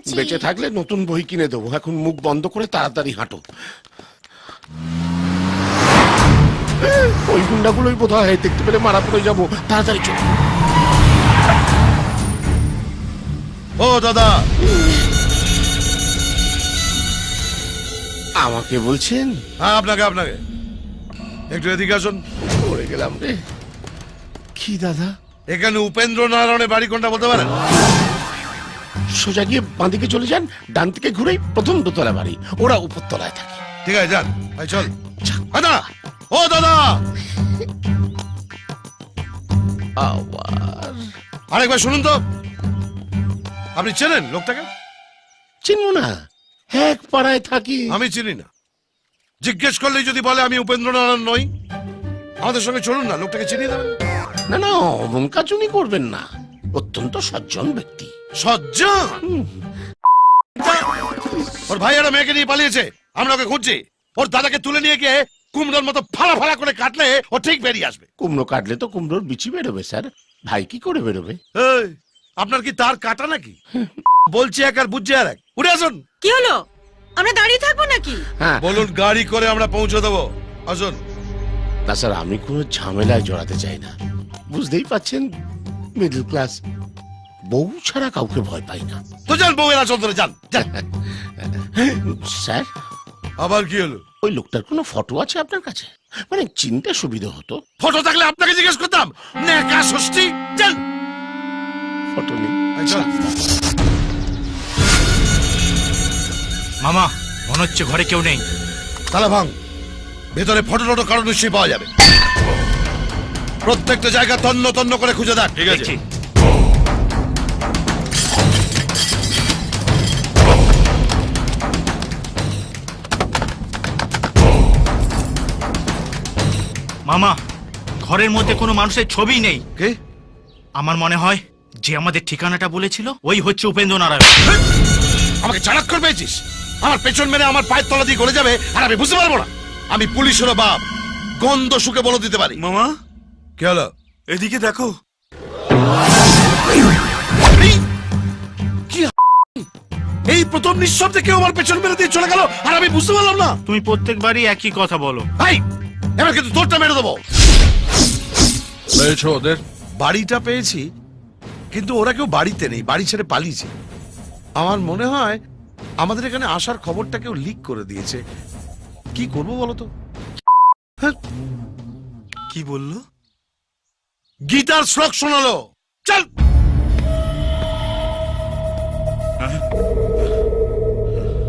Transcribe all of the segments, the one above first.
আছি বেঁচে থাকলে নতুন বই কিনে দেবো। এখন মুখ বন্ধ করে তাড়াতাড়ি হাঁটো। ওই গুন্ডাগুলোই বোধ হয় দেখতে পেলে মারা পড়ে যাব। তাড়াতাড়ি চলো। ও দাদা। আমাকে বলছেন? হ্যাঁ আপনাকে আপনাকে। একটু এদিকে আসুন। পড়ে গেলাম রে। কি দাদা? এখানে উপেন্দ্র নারায়ণের বাড়ি কোনটা বলতে পারেন? সোজা গিয়ে বাঁদিকে চলে যান ডান থেকে ঘুরেই প্রথম দোতলা বাড়ি। ওরা উপরতলায় থাকে। ঠিক আছে যান। ভাই চল। দাদা! ও দাদা! আবার। আরেকবার শুনুন তো। আপনি চেনেন লোকটাকে? চিনব না। এক পাড়ায় থাকি। আমি চিনি না। জিজ্ঞেস করলেই যদি বলে আমি উপেন্দ্র নারায়ণ নই। আমাদের সঙ্গে চলুন না লোকটাকে চিনিয়ে দেবেন। না না অমন কাজুনি করবেন না। অত্যন্ত সজ্জন ব্যক্তি। সজ্জন? ওর ভাই একটা মেয়েকে নিয়ে পালিয়েছে। আমরা ওকে খুঁজছি। ওর দাদাকে তুলে নিয়ে গিয়ে কুমড়োর মতো ফালা ফালা করে কাটলে ও ঠিক বেরিয়ে আসবে। কুমড়ো কাটলে তো কুমড়োর বিচি বেরোবে স্যার। ভাই কি করে বেরোবে? আপনার কি তার কাটা নাকি? বলছি এক আর বুঝছি আর এক। উঠে আসুন। কি হলো? আমরা দাঁড়িয়ে থাকব নাকি? হ্যাঁ। বলুন গাড়ি করে আমরা পৌঁছে দেবো। আসুন। না স্যার আমি কোনো ঝামেলায় জড়াতে চাই না। বুঝতেই পাচ্ছেন মিডল ক্লাস বউ ছাড়া কাউকে ভয় পাই না। তো যান বউয়ের আসল ধরে যান যান। স্যার আবার কি হলো? ওই লোকটার কোনো ফটো আছে আপনার কাছে? মানে চিনতে সুবিধা হতো। ফটো থাকলে আপনাকে জিজ্ঞেস করতাম নেকা ষষ্ঠী যান। ফটো নেই। চল। মামা মনে হচ্ছে ঘরে কেউ নেই। তালা ভাঙ। ভেতরে ফটো টটো কারণ নিশ্চয়ই পাওয়া যাবে। প্রত্যেকটা জায়গা তন্ন তন্ন করে খুঁজে দেখ। ঠিক দেখছি মামা ঘরের মধ্যে কোনো মানুষের ছবি নেই। কে? আমার মনে হয় যে আমাদের ঠিকানাটা বলেছিল ওই হচ্ছে উপেন্দ্র নারায়ণ আমাকে চালাক করে পেয়েছিস? আমার পেছন মেরে আমার পায়ের তলা দিয়ে গলে যাবে আর আমি বুঝতে পারব না। আমি পুলিশেরও বাপ। গন্ধ শুকে বলে দিতে পারি। মামা কি হলো এদিকে দেখো। এই, কি এই প্রথম নিঃশব্দে কেউ আমার পেছন মেরে দিয়ে চলে গেল আর আমি বুঝতে পারলাম না। তুমি প্রত্যেকবারই একই কথা বলো। ভাই এবার কিন্তু তোরটা মেরে দেবো। পেয়েছ ওদের? বাড়িটা পেয়েছি কিন্তু ওরা কেউ বাড়িতে নেই বাড়ি ছেড়ে পালিয়েছে। আমার মনে হয় আমাদের এখানে আসার খবরটা কেউ লিক করে দিয়েছে। কি করব বলো তো? হ্যাঁ, কি বলল? গীতার শ্লোক শোনালো। চল।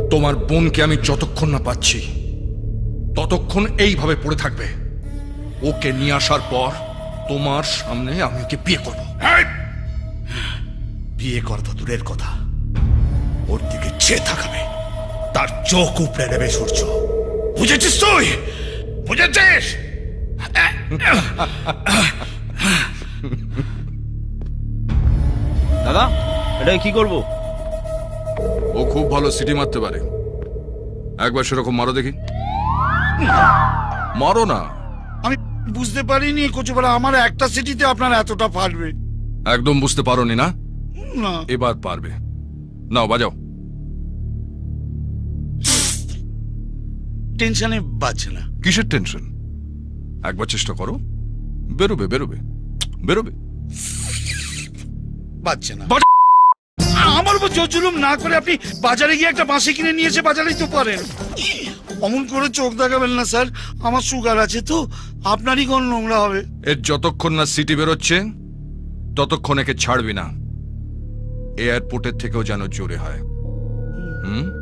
তোমার বোনকে আমি যতক্ষণ না পাচ্ছি ততক্ষণ এইভাবে পড়ে থাকবে। ওকে নিয়ে আসার পর তোমার সামনে আমি ওকে বিয়ে করব। বিয়ে করা তো দূরের কথা। ওর দিকে চেয়ে থাকাবে তার চোখ উপড়ে নেবে সূর্য। বুঝেছিস তুই? বুঝেছিস? দাদা এটা কি করব? ও খুব ভালো সিটি মারতে পারে। একবার সেরকম মারো দেখি। মারো না। আমি বুঝতে পারিনি কচুপাড়া আমার একটা সিটিতে আপনার এতটা ফাটবে একদম বুঝতে পারোনি না? না। এবার পারবে। নাও বাজাও। টেনশনে বাজছে না। কিসের টেনশন? একবার চেষ্টা করো। বেরোবে বেরোবে। বেরোবে। বাজছে না। আমার উপর জোর জুলুম না করে আপনি বাজারে গিয়ে একটা বাঁশি কিনে নিয়ে এসে বাজারেই তো পারেন অমন করে চোখ দেখাবেন না স্যার। আমার সুগার আছে তো আপনারই কোন নোংরা হবে? এর যতক্ষণ না সিটি বেরোচ্ছে ততক্ষণ একে ছাড়বি না। এয়ারপোর্টের থেকেও যেন জোরে হয়। হুম?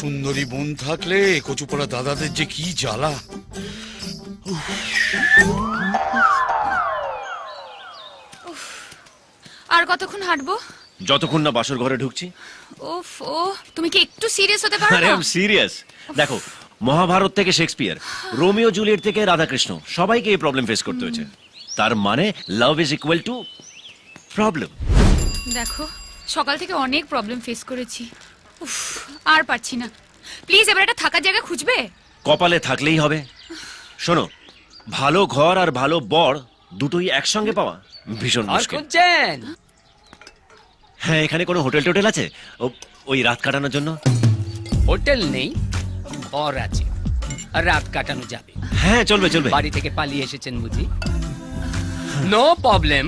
সুন্দরী বোন থাকলে কচুপাড়া দাদাদের যে কি জ্বালা। আর কতক্ষণ হাঁটবো? যতক্ষণ না বাসর ঘরে ঢুকছি। ওফ ও তুমি কি একটু সিরিয়াস হতে পারো আরে আই সিরিয়াস দেখো মহাভারত থেকে শেক্সপিয়ার রোমিও জুলিয়েট থেকে রাধাকৃষ্ণ সবাইকে এই প্রবলেম ফেস করতে হয়েছে। তার মানে love is equal to problem দেখো সকাল থেকে অনেক প্রবলেম ফেস করেছি। উফ আর পারছি না। প্লিজ এবার একটা থাকার জায়গা খুঁজবে? কপালে থাকলেই হবে। শোনো ভালো ঘর আর ভালো বর দুটোই একসঙ্গে পাওয়া ভীষণ মুশকিল। খুঁজছেন? হ্যাঁ এখানে কোনো হোটেল টোটেল আছে? ও ওই রাত কাটানোর জন্য। হোটেল নেই ঘর আছে। আর রাত কাটানো যাবে। হ্যাঁ চলবে চলবে। বাড়ি থেকে পালিয়ে এসেছেন বুঝি? নো প্রবলেম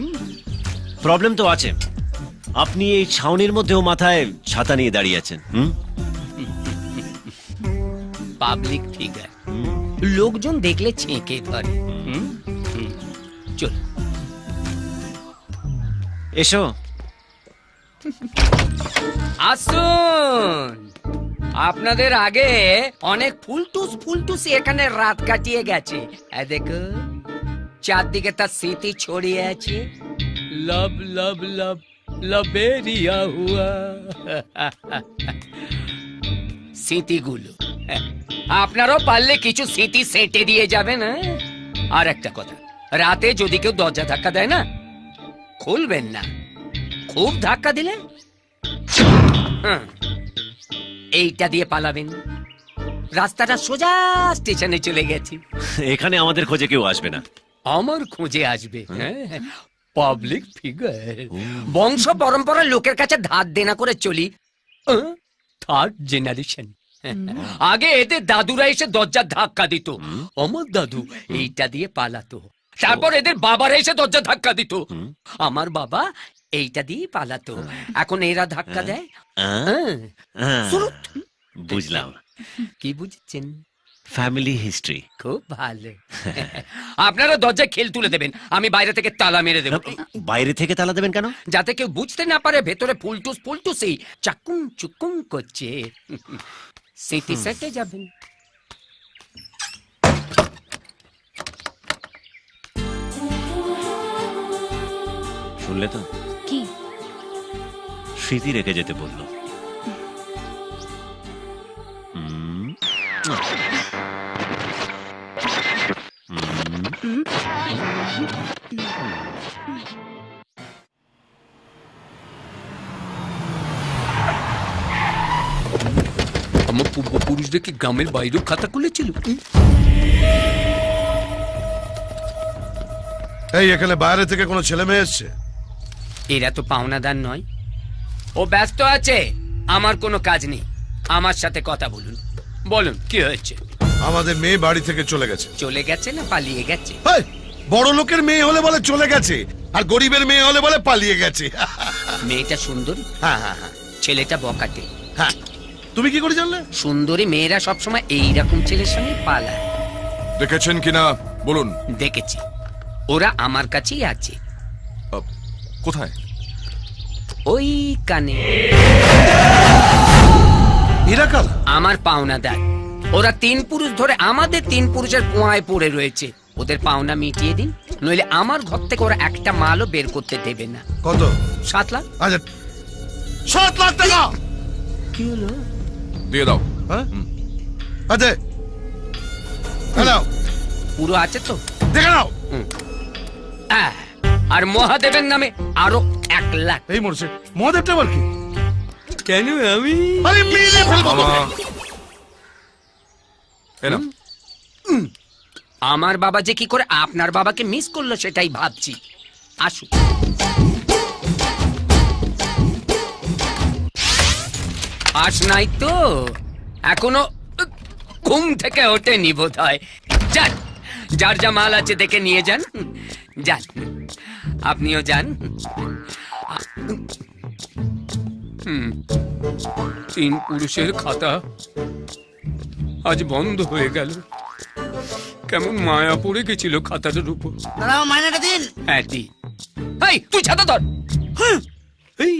প্রবলেম তো আছে। আপনি এই ছাউনির মধ্যেও মাথায় ছাতা নিয়ে দাঁড়িয়ে আছেন হুম? পাবলিক ফিগার লোকজন দেখলে ছেঁকে ধরে। চল। এসো। আসুন। আপনাদের আগে অনেক ফুলটুস ফুলটুস এখানে রাত কাটিয়ে গেছে। দেখো চারদিকে তার স্মৃতি ছড়িয়ে আছে। লব লব লব। লবেরিয়া হুয়া। স্মৃতিগুলো। হ্যাঁ, আপনারও পারলে কিছু স্মৃতি সেটে দিয়ে যাবেন হ্যাঁ? আর একটা কথা রাতে যদি কেউ দরজা ধাক্কা দেয় না খুলবেন না। খুব ধাক্কা দিলে? হুম, এইটা দিয়ে পালাবেন। রাস্তাটা সোজা স্টেশনে চলে গেছে। এখানে আমাদের খোঁজে কেউ আসবে না। আমার খোঁজে আসবে পাবলিক ফিগার বংশ পরম্পরার লোকের কাছে ধার দেনা করে চলি। থার্ড জেনারেশন আগে এদের দাদুরা এসে দরজার ধাক্কা দিত। আমার দাদু এইটা দিয়ে পালাতো। তারপর এদের বাবারা এসে দরজা ধাক্কা দিত। আমার বাবা এইটা দিয়ে পালাতো। এখন এরা ধাক্কা দেয়। বুঝলাম। কি বুঝছেন? ফ্যামিলি হিস্ট্রি খুব ভালো। আপনারা দরজায় খেল তুলে দেবেন আমি বাইরে থেকে তালা মেরে দেবো। বাইরে থেকে তালা দেবেন কেন? যাতে কেউ বুঝতে না পারে ভেতরে ফুলটুস ফুলটুসই চাকুম চুকুম করছে। স্মৃতি সেটে যাবেন। শুনলে তো? কি? স্মৃতি রেখে যেতে বলল। হুম। আমার পূর্বপুরুষদের কি গ্রামের বাইরেও খাতা খুলেছিল। এই এখানে বাইরে থেকে কোনো ছেলে মেয়ে এসছে? এরা তো পাওনাদার নয়। ও ব্যস্ত আছে আমার কোনো কাজ নেই। আমার সাথে কথা বলুন। বলুন কি হয়েছে? আমাদের মেয়ে বাড়ি থেকে চলে গেছে। চলে গেছে না পালিয়ে গেছে? বড় লোকের মেয়ে হলে বলে চলে গেছে আর গরিবের মেয়ে হলে বলে পালিয়ে গেছে। মেয়েটা সুন্দরী? হ্যাঁ হ্যাঁ হ্যাঁ। ছেলেটা বকাটে। হ্যাঁ। তুমি কি করে জানলে? সুন্দরী মেয়েরা সবসময় এইরকম ছেলের সঙ্গে পালায়। দেখেছেন কিনা? বলুন। দেখেছি। ওরা আমার কাছেই আছে। কোথায়? ওই কানে আমার পাওনাদার। ওরা তিন পুরুষ ধরে আমাদের তিন পুরুষের পোঁয়ায় পড়ে রয়েছে। ওদের পাওনা মিটিয়ে দিন নইলে আমার ঘর থেকে ওরা একটা মালও বের করতে দেবে না। কত? সাত লাখ। আচ্ছা। সাত লাখ টাকা! কি হলো? দিয়ে দাও। হ্যাঁ? আচ্ছা। হ্যালো পুরো আছে তো? দেখে নাও। আর মহাদেবের নামে আরও এক লাখ। এই মরছে। মহাদেবটা আবার কি? কেন আমি? আরে মেরে ফেলব মামা তোকে। এ নাও। আমার বাবা যে কি করে আপনার বাবাকে মিস করল সেটাই ভাবছি। আসুন। আস নাই তো। এখনও ঘুম থেকে ওঠেনি বোধ হয় যার যা মাল আছে দেখে নিয়ে যান। যান, আপনিও যান। তিন পুরুষের খাতা আজ বন্ধ হয়ে গেল। কেমন মায়া পড়ে গেছিল খাতাটার উপর। দাঁড়াও মাইনাটা দিন। হ্যাঁ দি এই তুই ছাতা ধর। হ্যাঁ, এই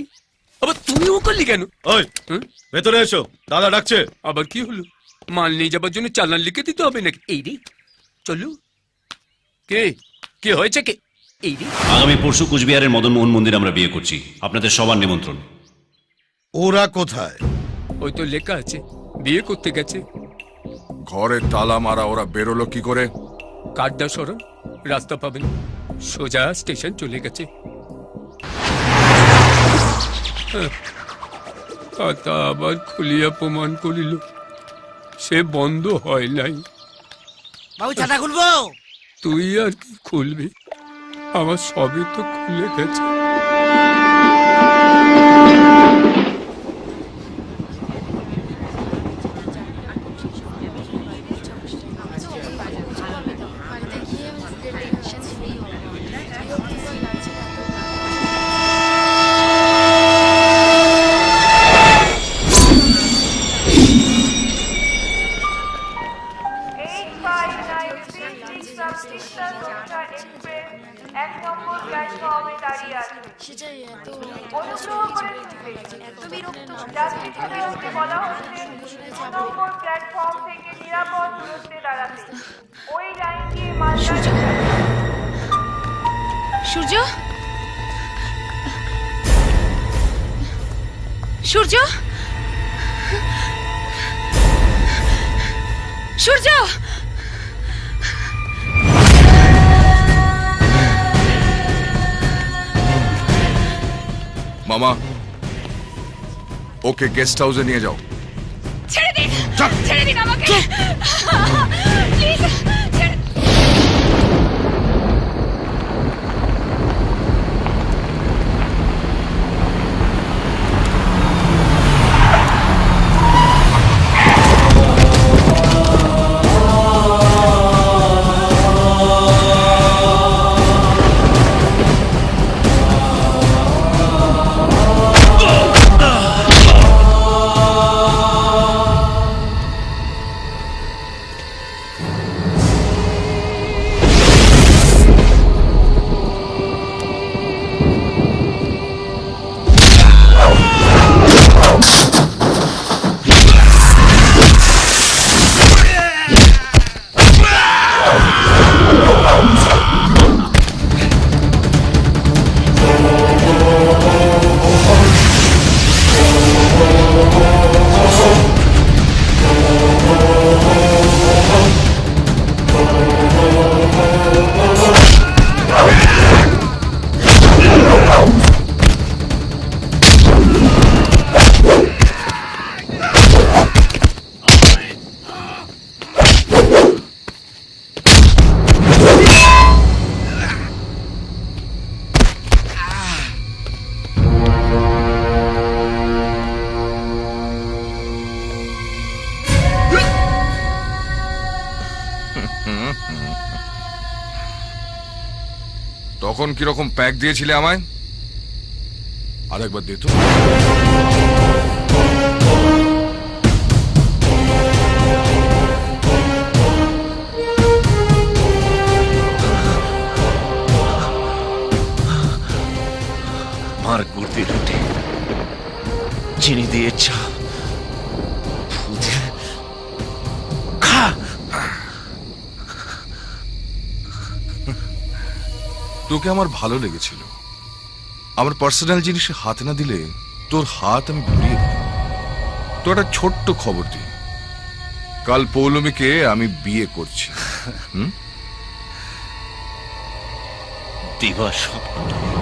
আবার তুমিও করলি কেন? ওই হুম? ভেতরে এসো দাদা ডাকছে। আবার কি হলো? মাল নিয়ে যাবার জন্য চালান লিখে দিতে হবে নাকি? এই রে চলু। কে? কে হয়েছে কে? এই রে। আগামী পরশু কুচবিহারের মদন মোহন মন্দির আমরা বিয়ে করছি। আপনাদের সবার নিমন্ত্রণ। ওরা কোথায়? ওই তো লেখা আছে বিয়ে করতে গেছে। ঘরে তালা মারা ওরা বেরোলো কি করে? কাড্ডা সরণ রাস্তা পাবেন। সোজা স্টেশন চলে গেছে। হ্যাঁ, খাতা আবার খুলিয়া প্রমাণ করিল। সে বন্ধ হয় নাই। বাবু ছাতা খুলবো? তুই আর কি খুলবি? আমার সবই তো খুলে গেছে। এক নম্বর প্ল্যাটফর্মে দাঁড়িয়ে আছে। অনুগ্রহ করে শুনবে যাত্রী বলা হচ্ছে দু নম্বর প্ল্যাটফর্ম থেকে নিরাপদ দূরত্বে দাঁড়াতে। ওই লাইন দিয়ে মালদা সূর্য? সূর্য? সূর্য! মামা ওকে গেস্ট হাউসে নিয়ে যাও। ছেড়ে দিন! ছেড়ে দিন আমাকে! প্লিজ! তখন কীরকম প্যাক দিয়েছিলে আমায়? আরেকবার দে তো। মার গুড়দি রুটি চিনি দিয়ে চা। তোকে আমার ভালো লেগেছিল। আমার পার্সোনাল জিনিসে হাত না দিলে তোর হাত আমি ঘুরিয়ে দিই তো একটা ছোট্ট খবর দিই। কাল পৌলমীকে আমি বিয়ে করছি। দিবা স্বপ্নটা